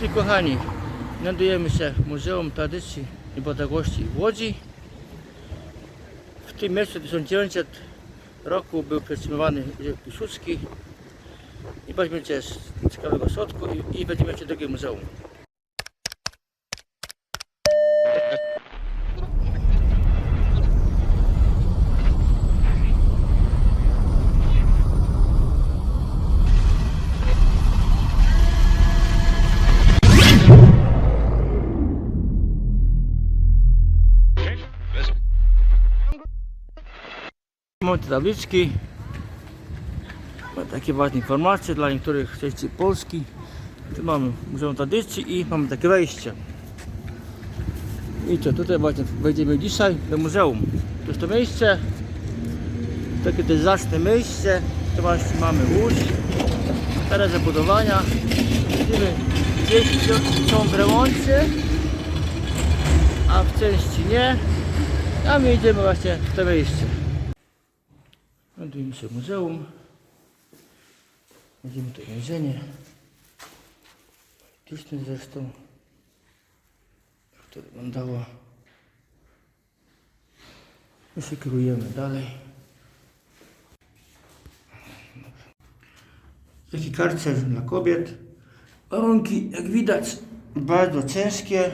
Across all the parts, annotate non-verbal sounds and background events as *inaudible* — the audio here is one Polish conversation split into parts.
Moi kochani, znajdujemy się w Muzeum Tradycji i Podległości w Łodzi. W tym miejscu w 1900 roku był przetrzymywany Józef Piłsudski i weźmiecie z ciekawego słodku i, i będziemy się drugie muzeum. Mamy te tabliczki. Takie ważne informacje dla niektórych części Polski. Tu mamy Muzeum Tradycji i mamy takie wejście. I co, tutaj właśnie wejdziemy dzisiaj do muzeum. To jest to miejsce, takie też zacne miejsce. Tu właśnie mamy łódź, stare zabudowania. Widzimy, gdzieś są- w remoncie, a w części nie. A my idziemy właśnie w to miejsce. Znajdujemy się w muzeum. Widzimy to więzienie. Artystyczne zresztą. Jak to wyglądało. My się kierujemy dalej. Taki karcer dla kobiet. Warunki, jak widać, bardzo ciężkie.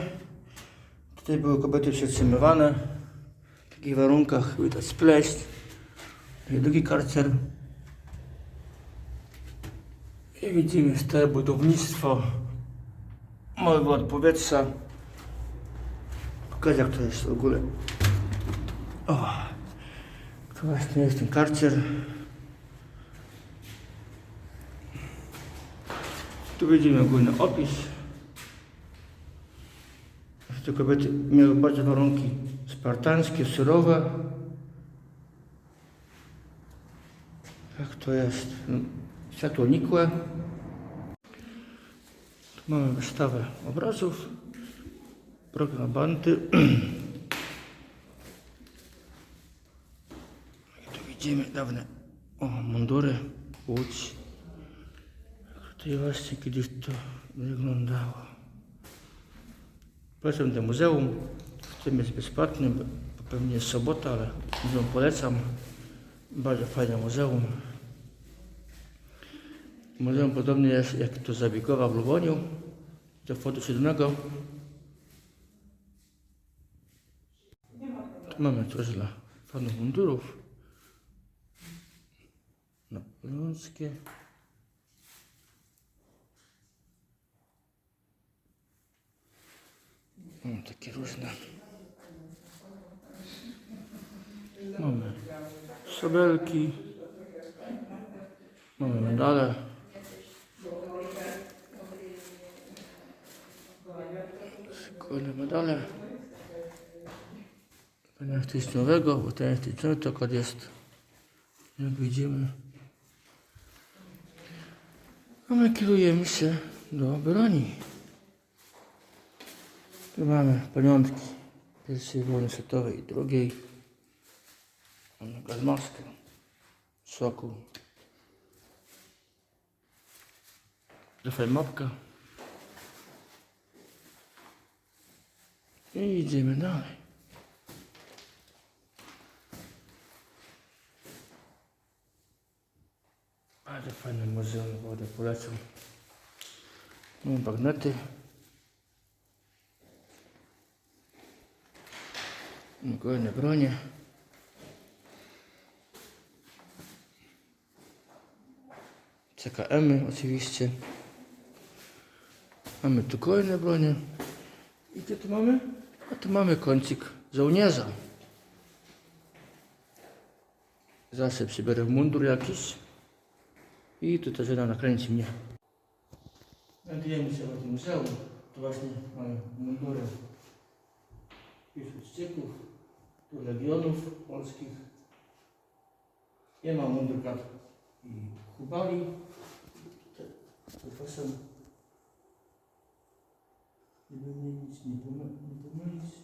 Tutaj były kobiety przetrzymywane. W takich warunkach widać spleść. I drugi karcer. I widzimy stare budownictwo. Mały wład powietrza. Pokażę jak to jest w ogóle. O, to właśnie jest ten karcer. Tu widzimy ogólny opis. Te kobiety miały bardzo warunki spartańskie, surowe. Jak to jest? Światło nikłe. Tu mamy wystawę obrazów. Program Banty. *clears throat* Tu widzimy dawne o, mundury, łódź. Tutaj właśnie kiedyś to wyglądało. Polecam do muzeum. W tym jest bezpłatny, bo pewnie jest sobota, ale muzeum polecam. Bardzo fajne muzeum. Muzeum podobnie jest jak to Zabiegowa w Luboniu, do Fondu Siódmego. Tu mamy coś dla fanów mundurów. Napoleońskie. Mam takie różne. Mamy szabelki. Mamy medale. Szkolne medale. Pana styczniowego, bo ten styczniowy to kod jest, jak widzimy. A my kierujemy się do broni. Tu mamy pamiątki pierwszej wojny światowej i drugiej. Mamy gazmaskę, soku. Trochę mapka. I idziemy dalej. Bardzo fajne muzeum, wodę polecam. Mamy bagnety. Mamy Kolejne bronie. CKM oczywiście. Mamy tu kolejne bronie. I co tu mamy? A tu mamy kącik żołnierza. Zawsze przybiorę mundur jakiś. I tu też nakręci mnie. Znajdujemy się w muzeum. Tu właśnie mamy mundury Piłsudczyków, tu legionów polskich. Nie ma mundurka i Hubali. Profesor. Żeby mnie nic nie pomylić. Nie pomylić.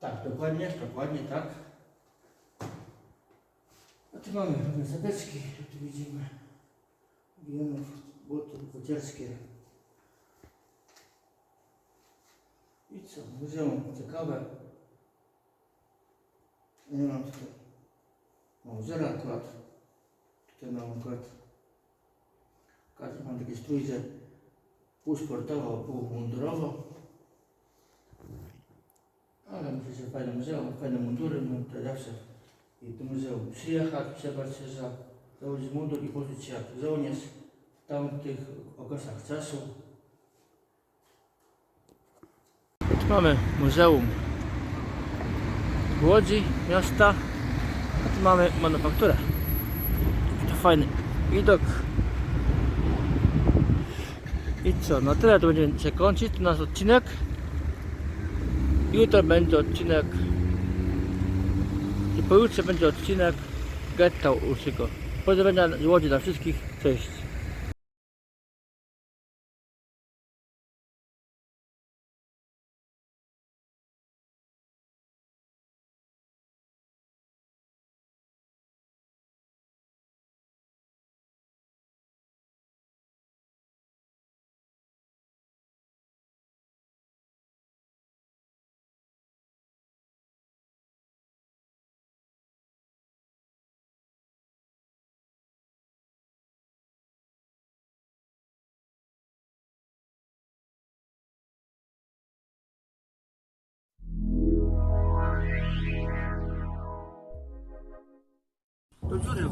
Tak, dokładnie, dokładnie tak. A tu mamy pewne zadeczki, tu widzimy Bijemy buty wodierskie. I co? Muzeum ciekawe. Nie mam tutaj mauzera akurat. Tutaj mam akurat każdy mam takie strójce pół sportowo, pół mundurowo. Ale myślę, że fajne muzeum, fajne mundury, mam tutaj zawsze i do muzeum przyjechać, przebrać się za, założyć mundur i poczuć się jak żołnierz w tamtych okresach czasu. Tu mamy muzeum Łodzi, miasta, a tu mamy manufakturę. To fajny widok. I co, na tyle to będziemy się kończyć nasz odcinek. Jutro będzie odcinek i pojutrze będzie odcinek getta Urszyko. Pozdrowienia z Łodzi dla wszystkich. Cześć. Özür.